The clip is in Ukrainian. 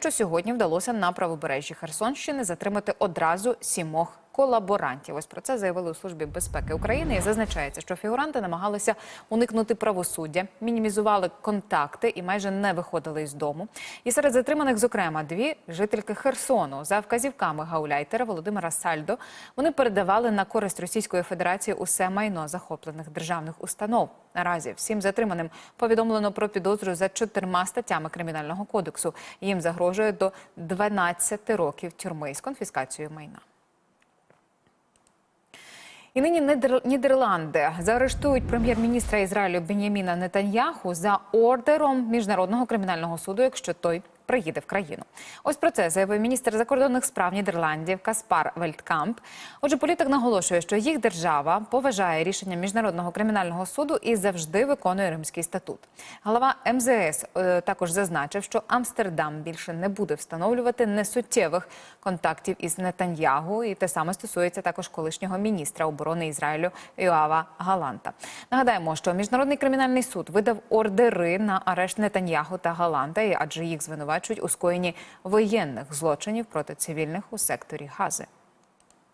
що сьогодні вдалося на правобережжі Херсонщини затримати одразу сімох колаборантів. Ось про це заявили у службі безпеки України. І зазначається, що фігуранти намагалися уникнути правосуддя, мінімізували контакти і майже не виходили із дому. І серед затриманих, зокрема, дві жительки Херсону за вказівками гауляйтера Володимира Сальдо. Вони передавали на користь Російської Федерації усе майно захоплених державних установ. Наразі всім затриманим повідомлено про підозру за чотирма статтями кримінального кодексу. Їм загрожує до 12 років тюрми з конфіскацією майна. І нині Нідер- Нідерланди заарештують прем'єр-міністра Ізраїлю Беняміна Нетаньяху за ордером міжнародного кримінального суду, якщо той приїде в країну. Ось про це заявив міністр закордонних справ Нідерландів Каспар Вельткамп. Отже, політик наголошує, що їх держава поважає рішення міжнародного кримінального суду і завжди виконує Римський статут. Голова МЗС е, також зазначив, що Амстердам більше не буде встановлювати несуттєвих контактів із Нетаньягу, і те саме стосується також колишнього міністра оборони Ізраїлю Йоава Галанта. Нагадаємо, що міжнародний кримінальний суд видав ордери на арешт Нетаньягу та Галанта, адже їх звинувачують у скоєнні воєнних злочинів проти цивільних у секторі Гази.